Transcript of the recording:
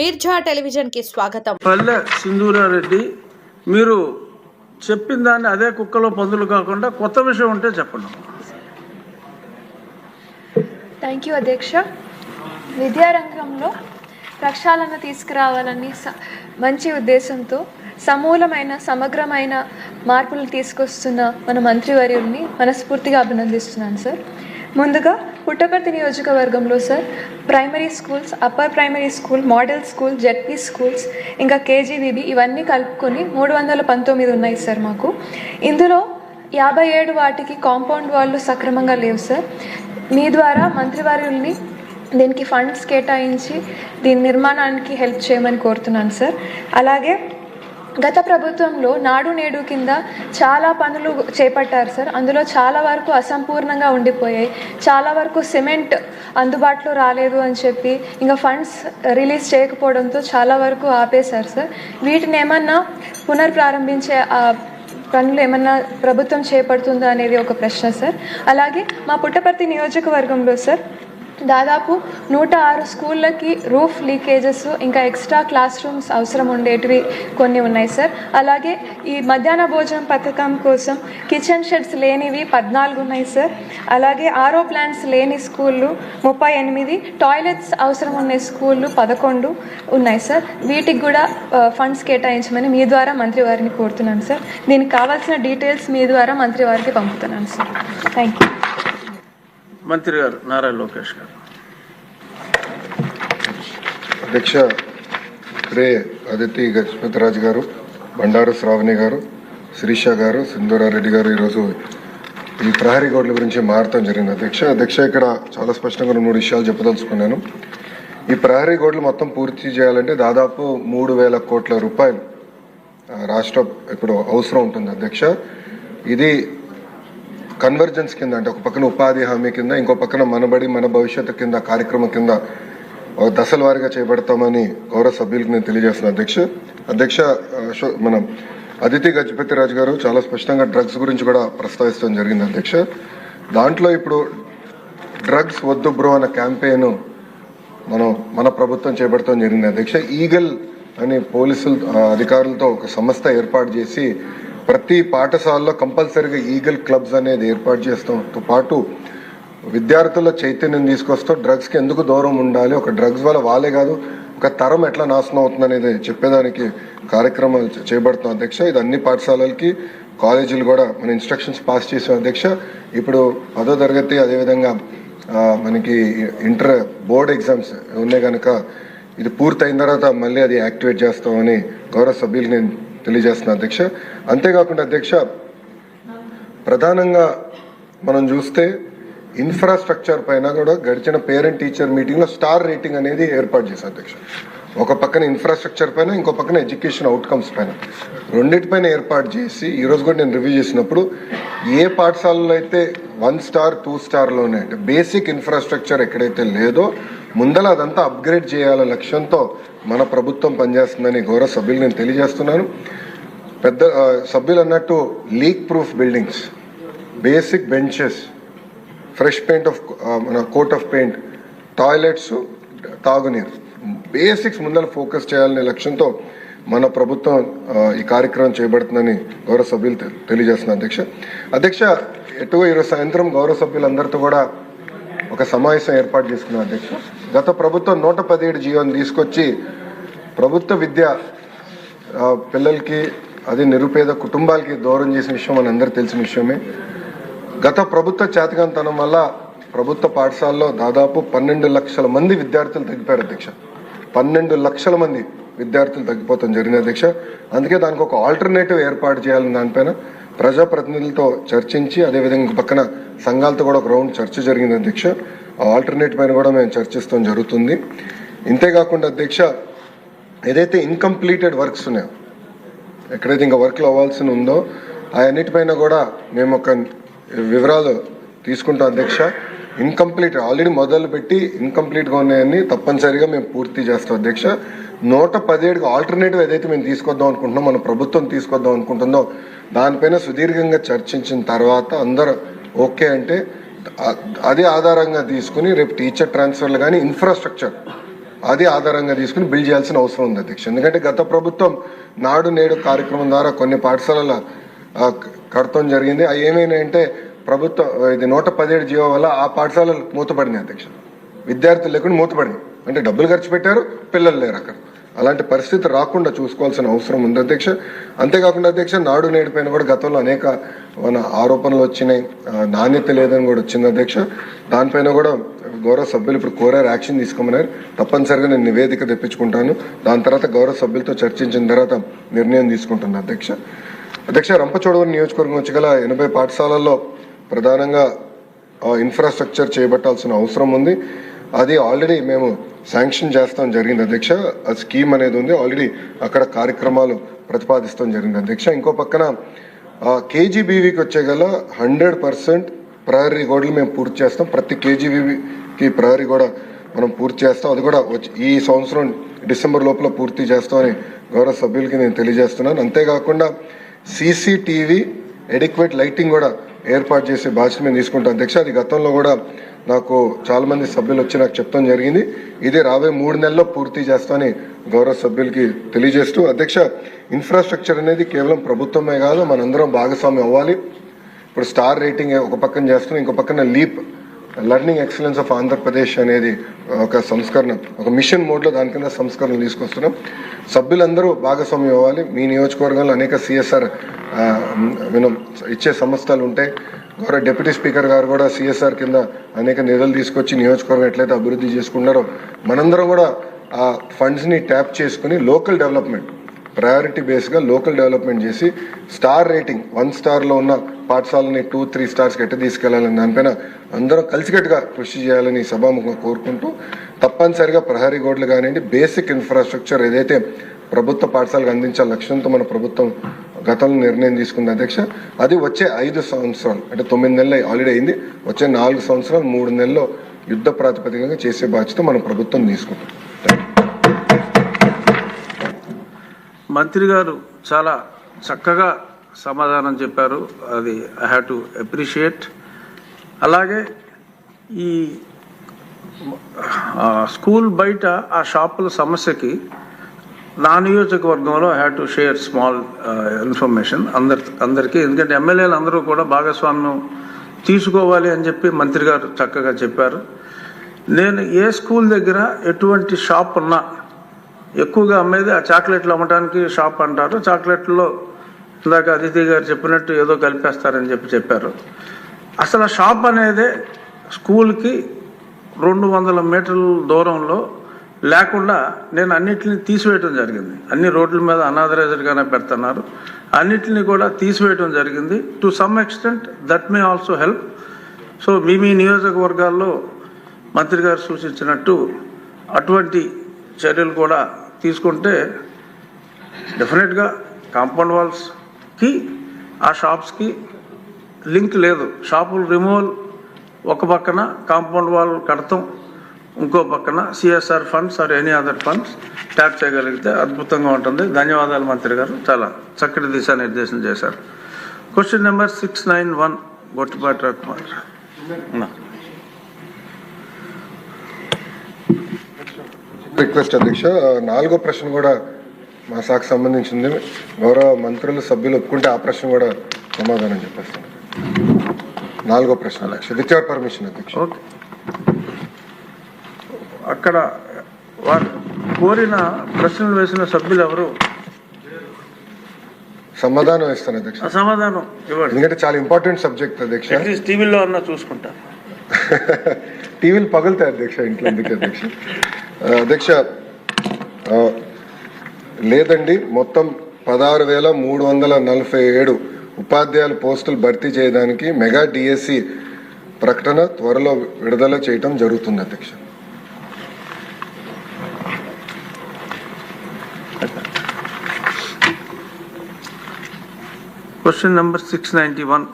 మీర్జా టెలివిజన్కి స్వాగతం. పల్లె సింధూరారెడ్డి మీరు చెప్పిన దాన్ని అదే కుక్కలో పందులు కాకుండా కొత్త విషయం ఉంటే చెప్పండి. థ్యాంక్ యూ అధ్యక్ష. విద్యారంగంలో ప్రక్షాళన తీసుకురావాలని స- మంచి ఉద్దేశంతో సమూలమైన సమగ్రమైన మార్పులు తీసుకొస్తున్న మన మంత్రివర్యుల్ని మనస్ఫూర్తిగా అభినందిస్తున్నాను సార్. ముందుగా పుట్టపర్తి నియోజకవర్గంలో sir primary schools upper primary school model school ZP schools ఇంకా కేజీబీబీ ఇవన్నీ కలుపుకొని మూడు వందల పంతొమ్మిది ఉన్నాయి సార్ మాకు. ఇందులో యాభై ఏడు వాటికి కాంపౌండ్ వాళ్ళు సక్రమంగా లేవు సార్. మీ ద్వారా మంత్రివారుల్ని దీనికి ఫండ్స్ కేటాయించి దీని నిర్మాణానికి హెల్ప్ చేయమని కోరుతున్నాను సార్. అలాగే గత ప్రభుత్వంలో నాడు నేడు కింద చాలా పనులు చేపట్టారు సార్. అందులో చాలా వరకు అసంపూర్ణంగా ఉండిపోయాయి. చాలా వరకు సిమెంట్ అందుబాటులో రాలేదు అని చెప్పి ఇంకా ఫండ్స్ రిలీజ్ చేయకపోవడంతో చాలా వరకు ఆపేశారు సార్. వీటిని ఏమన్నా పునర్ప్రారంభించే పనులు ఏమన్నా ప్రభుత్వం చేపడుతుందా అనేది ఒక ప్రశ్న సార్. అలాగే మా పుట్టపర్తి నియోజకవర్గంలో సార్ దాదాపు నూట ఆరు స్కూళ్ళకి రూఫ్ లీకేజెస్ ఇంకా ఎక్స్ట్రా క్లాస్ రూమ్స్ అవసరం ఉండేటివి కొన్ని ఉన్నాయి సార్. అలాగే ఈ మధ్యాహ్న భోజనం పథకం కోసం కిచెన్ షెడ్స్ లేనివి పద్నాలుగు ఉన్నాయి సార్. అలాగే ఆరో ప్లాంట్స్ లేని స్కూళ్ళు ముప్పై ఎనిమిది టాయిలెట్స్ అవసరం ఉన్న స్కూళ్ళు పదకొండు ఉన్నాయి సార్. వీటికి కూడా ఫండ్స్ కేటాయించమని మీ ద్వారా మంత్రి వారిని కోరుతున్నాను సార్. దీనికి కావాల్సిన డీటెయిల్స్ మీ ద్వారా మంత్రి వారికి పంపుతున్నాను సార్. థ్యాంక్ యూ మంత్రి గారు నారా లోకేష్ గారు. అధ్యక్ష రే అదితి గజపతిరాజు గారు బండారు శ్రావణి గారు శిరీష గారు సింధూరారెడ్డి గారు ఈరోజు ఈ ప్రహరీ గోడ్ల గురించి మారటం జరిగింది. అధ్యక్ష అధ్యక్ష ఇక్కడ చాలా స్పష్టంగా రెండు మూడు విషయాలు చెప్పదలుచుకున్నాను. ఈ ప్రహరీ గోడ్లు మొత్తం పూర్తి చేయాలంటే దాదాపు మూడు వేల కోట్ల రూపాయలు రాష్ట్ర ఇప్పుడు అవసరం ఉంటుంది. అధ్యక్ష ఇది కన్వర్జెన్స్ కింద అంటే ఒక పక్కన ఉపాధి హామీ కింద ఇంకో పక్కన మనబడి మన భవిష్యత్తు కింద కార్యక్రమం కింద దశల వారీగా చేపడతామని గౌరవ సభ్యులకు నేను తెలియజేస్తున్నాను అధ్యక్ష అధ్యక్ష మనం మన అదితి గజపతి రాజు గారు చాలా స్పష్టంగా డ్రగ్స్ గురించి కూడా ప్రస్తావించడం జరిగింది. అధ్యక్ష దాంట్లో ఇప్పుడు డ్రగ్స్ వద్దు బ్రో అన్న క్యాంపెయిన్ మనం మన ప్రభుత్వం చేపడతాం జరిగింది. అధ్యక్ష ఈగల్ అని పోలీసులు అధికారులతో ఒక సంస్థ ఏర్పాటు చేసి ప్రతి పాఠశాలలో కంపల్సరీగా ఈగల్ క్లబ్స్ అనేది ఏర్పాటు చేస్తాంతో పాటు విద్యార్థుల చైతన్యం తీసుకొస్తూ డ్రగ్స్కి ఎందుకు దూరం ఉండాలి? ఒక డ్రగ్స్ వల్ల వాళ్ళే కాదు ఒక తరం ఎట్లా నాశనం అవుతుంది అనేది చెప్పేదానికి కార్యక్రమాలు చేపడుతున్నాం అధ్యక్ష. ఇది అన్ని పాఠశాలలకి కాలేజీలు కూడా మన ఇన్స్ట్రక్షన్స్ పాస్ చేసాం అధ్యక్ష. ఇప్పుడు పదో తరగతి అదేవిధంగా మనకి ఇంటర్ బోర్డ్ ఎగ్జామ్స్ ఉన్నాయి కనుక ఇది పూర్తయిన తర్వాత మళ్ళీ అది యాక్టివేట్ చేస్తామని గౌరవ సభ్యులు నేను తెలియజేస్తున్నా అధ్యక్ష. అంతేకాకుండా అధ్యక్ష ప్రధానంగా మనం చూస్తే ఇన్ఫ్రాస్ట్రక్చర్ పైన కూడా గడిచిన పేరెంట్ టీచర్ మీటింగ్లో స్టార్ రేటింగ్ అనేది ఏర్పాటు చేశారు అధ్యక్ష. ఒక పక్కన ఇన్ఫ్రాస్ట్రక్చర్ పైన ఇంకో పక్కన ఎడ్యుకేషన్ అవుట్కమ్స్ పైన. రెండింటిపైన ఏర్పాటు చేసి ఈరోజు కూడా నేను రివ్యూ చేసినప్పుడు ఏ పాఠశాలలో అయితే వన్ స్టార్ టూ స్టార్లోనే అంటే బేసిక్ ఇన్ఫ్రాస్ట్రక్చర్ ఎక్కడైతే లేదో ముందల అదంతా అప్గ్రేడ్ చేయాల లక్ష్యంతో మన ప్రభుత్వం పనిచేస్తుందని గౌరవ సభ్యులు నేను తెలియజేస్తున్నాను. పెద్ద సభ్యులు అన్నట్టు leak proof buildings basic benches fresh paint of మన కోట్ ఆఫ్ పెయింట్ టాయిలెట్స్ తాగునీరు. బేసిక్స్ ముందర ఫోకస్ చేయాలనే లక్ష్యంతో మన ప్రభుత్వం ఈ కార్యక్రమం చేపడుతుందని గౌరవ సభ్యులు తె- అధ్యక్ష. అధ్యక్ష ఎటువ ఈరోజు సాయంత్రం గౌరవ సభ్యులందరితో కూడా ఒక సమావేశం ఏర్పాటు చేసుకున్నాం అధ్యక్ష. గత ప్రభుత్వం నూట పదిహేడు జీవోని తీసుకొచ్చి ప్రభుత్వ విద్య పిల్లలకి అది నిరుపేద కుటుంబాలకి దూరం చేసిన విషయం మనందరికీ తెలిసిన విషయమే. గత ప్రభుత్వ చేతకంతనం వల్ల ప్రభుత్వ పాఠశాలలో దాదాపు పన్నెండు లక్షల మంది విద్యార్థులు తగ్గిపోయారు అధ్యక్ష. పన్నెండు లక్షల మంది విద్యార్థులు తగ్గిపోతాం జరిగిన అధ్యక్ష. అందుకే దానికి ఒక ఆల్టర్నేటివ్ ఏర్పాటు చేయాలని దానిపైన ప్రజాప్రతినిధులతో చర్చించి అదేవిధంగా పక్కన సంఘాలతో కూడా ఒక రౌండ్ చర్చ జరిగింది అధ్యక్ష. ఆ ఆల్టర్నేట్ పైన కూడా మేము చర్చిస్తాం జరుగుతుంది. ఇంతేకాకుండా అధ్యక్ష ఏదైతే ఇన్కంప్లీటెడ్ వర్క్స్ ఉన్నాయో ఎక్కడైతే ఇంకా వర్క్లో అవ్వాల్సి ఉందో ఆ అన్నిటిపైన కూడా మేము ఒక వివరాలు తీసుకుంటాం అధ్యక్ష. ఇన్కంప్లీట్ ఆల్రెడీ మొదలు పెట్టి ఇన్కంప్లీట్గా ఉన్నాయని తప్పనిసరిగా మేము పూర్తి చేస్తాం అధ్యక్ష. నూట పదిహేడుకి ఆల్టర్నేటివ్ ఏదైతే మేము తీసుకొద్దాం అనుకుంటున్నాం మన ప్రభుత్వం తీసుకొద్దాం అనుకుంటుందో దానిపైన సుదీర్ఘంగా చర్చించిన తర్వాత అందరూ ఓకే అంటే అదే అది ఆధారంగా తీసుకుని రేపు టీచర్ ట్రాన్స్ఫర్లు కానీ ఇన్ఫ్రాస్ట్రక్చర్ అది ఆధారంగా తీసుకుని బిల్డ్ చేయాల్సిన అవసరం ఉంది అధ్యక్ష. ఎందుకంటే గత ప్రభుత్వం నాడు నేడు కార్యక్రమం ద్వారా కొన్ని పాఠశాలల కడతం జరిగింది. అవి ఏమైనాయంటే ప్రభుత్వం ఇది నూట పదిహేడు జీవో వల్ల ఆ పాఠశాలలు మూతపడినాయి అధ్యక్ష. విద్యార్థులు లేకుండా మూతపడినాయి. అంటే డబ్బులు ఖర్చు పెట్టారు పిల్లలు లేరు అక్కడ. అలాంటి పరిస్థితి రాకుండా చూసుకోవాల్సిన అవసరం ఉంది అధ్యక్ష. అంతేకాకుండా అధ్యక్ష నాడు నేడిపైన కూడా గతంలో అనేక మన ఆరోపణలు వచ్చినాయి. నాణ్యత లేదని కూడా వచ్చింది అధ్యక్ష. దానిపైన కూడా గౌరవ సభ్యులు ఇప్పుడు కోరారు యాక్షన్ తీసుకోమన్నారు. తప్పనిసరిగా నేను నివేదిక తెప్పించుకుంటాను. దాని తర్వాత గౌరవ సభ్యులతో చర్చించిన తర్వాత నిర్ణయం తీసుకుంటున్నాను అధ్యక్ష. అధ్యక్ష రంపచోడవరం నియోజకవర్గం వచ్చి గల ఎనభై పాఠశాలల్లో ప్రధానంగా ఆ, ఇన్ఫ్రాస్ట్రక్చర్ చేపట్టాల్సిన అవసరం ఉంది. అది ఆల్రెడీ మేము శాంక్షన్ చేస్తాం జరిగింది అధ్యక్ష. ఆ స్కీమ్ అనేది ఉంది. ఆల్రెడీ అక్కడ కార్యక్రమాలు ప్రతిపాదిస్తాం జరిగింది అధ్యక్ష. ఇంకో పక్కన కేజీబీవీకి వచ్చే గల హండ్రెడ్ పర్సెంట్ ప్రహరీ గోడలు మేము పూర్తి చేస్తాం. ప్రతి కేజీబీవీకి ప్రహరీ గోడ మనం పూర్తి చేస్తాం. అది కూడా వచ్చి ఈ సంవత్సరం డిసెంబర్ లోపల పూర్తి చేస్తామని గౌరవ సభ్యులకి నేను తెలియజేస్తున్నాను. అంతేకాకుండా సీసీటీవీ ఎడిక్వేట్ లైటింగ్ కూడా ఏర్పాటు చేసే బాధ్యత మేము తీసుకుంటాం అధ్యక్ష అది గతంలో కూడా నాకు చాలా మంది సభ్యులు వచ్చి నాకు చెప్తాం జరిగింది. ఇది రాబోయే మూడు నెలల్లో పూర్తి చేస్తామని గౌరవ సభ్యులకి తెలియజేస్తూ అధ్యక్ష ఇన్ఫ్రాస్ట్రక్చర్ అనేది కేవలం ప్రభుత్వమే కాదు మనందరం భాగస్వామ్యం అవ్వాలి. ఇప్పుడు స్టార్ రేటింగ్ ఒక పక్కన చేస్తున్నాం ఇంకో పక్కన leap learning excellence of Andhra Pradesh అనేది ఒక సంస్కరణ ఒక మిషన్ మోడ్లో దాని కింద సంస్కరణలు తీసుకొస్తున్నాం. సభ్యులందరూ భాగస్వామ్యం అవ్వాలి. మీ నియోజకవర్గంలో అనేక సిఎస్ఆర్ మనం ఇచ్చే సంస్థలు ఉంటాయి గౌరవ డిప్యూటీ స్పీకర్ గారు కూడా సిఎస్ఆర్ కింద అనేక నిధులు తీసుకొచ్చి నియోజకవర్గం ఎట్లయితే అభివృద్ధి చేసుకున్నారో మనందరం కూడా ఆ ఫండ్స్ని ట్యాప్ చేసుకుని లోకల్ డెవలప్మెంట్ ప్రయారిటీ బేస్గా లోకల్ డెవలప్మెంట్ చేసి స్టార్ రేటింగ్ వన్ స్టార్లో ఉన్న పాఠశాలని టూ త్రీ స్టార్స్కి ఎట్ట తీసుకెళ్ళాలని దానిపైన అందరం కలిసికట్టుగా కృషి చేయాలని సభాముఖంగా కోరుకుంటూ తప్పనిసరిగా ప్రహరీ గోడలు కానివ్వండి బేసిక్ ఇన్ఫ్రాస్ట్రక్చర్ ఏదైతే ప్రభుత్వ పాఠశాలకు అందించాలి లక్ష్యంతో మన ప్రభుత్వం గతంలో నిర్ణయం తీసుకుంది అధ్యక్ష అది వచ్చే ఐదు సంవత్సరాలు అంటే తొమ్మిది నెలలు ఆల్రెడీ అయింది వచ్చే నాలుగు సంవత్సరాలు మూడు నెలల్లో యుద్ధ ప్రాతిపదికగా చేసే బాధ్యత మన ప్రభుత్వం తీసుకుంటుంది. మంత్రి గారు చాలా చక్కగా సమాధానం చెప్పారు. అది ఐ హ్యావ్ టు అప్రిషియేట్ అలాగే ఈ స్కూల్ బయట ఆ షాపుల సమస్యకి నా నియోజకవర్గంలో I have to share small information అందరి అందరికీ. ఎందుకంటే ఎమ్మెల్యేలు అందరూ కూడా భాగస్వామ్యం తీసుకోవాలి అని చెప్పి మంత్రి గారు చక్కగా చెప్పారు. నేను ఏ స్కూల్ దగ్గర ఎటువంటి షాప్ ఉన్నా ఎక్కువగా అమ్మేది ఆ చాక్లెట్లు అమ్మడానికి షాప్ అంటారు. చాక్లెట్లో ఇందాక అదితి గారు చెప్పినట్టు ఏదో కలిపేస్తారని చెప్పి చెప్పారు. అసలు ఆ షాప్ అనేది స్కూల్కి రెండు వందల మీటర్ల దూరంలో లేకుండా నేను అన్నిటిని తీసివేయటం జరిగింది. అన్ని రోడ్ల మీద అనాథరైజ్డ్గానే పెడుతున్నారు. అన్నిటిని కూడా తీసివేయటం జరిగింది. To some extent that may also help. So మీ మీ నియోజకవర్గాల్లో మంత్రి గారు సూచించినట్టు అటువంటి చర్యలు కూడా తీసుకుంటే డెఫినెట్గా కాంపౌండ్ వాల్స్కి ఆ షాప్స్కి లింక్ లేదు. షాపులు రిమూవల్ ఒక పక్కన కాంపౌండ్ వాల్ కడతాం ఇంకో పక్కన CSR funds or any other funds tap చేయగలిగితే అద్భుతంగా ఉంటుంది. ధన్యవాదాలు మంత్రి గారు. చాలా చక్కటి దిశానిర్దేశం చేశారు. Question number six nine one Gottipati రత్నార్ request అధ్యక్ష నాలుగో ప్రశ్న కూడా మా శాఖకు సంబంధించింది. గౌరవ మంత్రులు సభ్యులు ఒప్పుకుంటే ఆ ప్రశ్న కూడా సమాధానం చెప్పేస్తాను నాలుగో ప్రశ్న. అధ్యక్ష విత్ యువర్ పర్మిషన్ అధ్యక్ష. ఓకే. అక్కడ వారు కోరిన ప్రశ్నలు వేసిన సభ్యులు ఎవరు? సమాధానం ఇస్తాను అధ్యక్ష. సమాధానం ఇవ్వండి. ఎందుకంటే చాలా ఇంపార్టెంట్ సబ్జెక్ట్ అధ్యక్ష. టీవీలో అన్నా చూసుకుంటా. టీవీలు పగులుతాయి అధ్యక్ష ఇంట్లో ఎందుకు అధ్యక్ష? అధ్యక్ష లేదండి మొత్తం పదహారు వేల మూడు వందల నలభై ఏడు ఉపాధ్యాయుల పోస్టులు భర్తీ చేయడానికి మెగా డిఎస్సి ప్రకటన త్వరలో విడుదల చేయటం జరుగుతుంది అధ్యక్ష. Question number six ninety one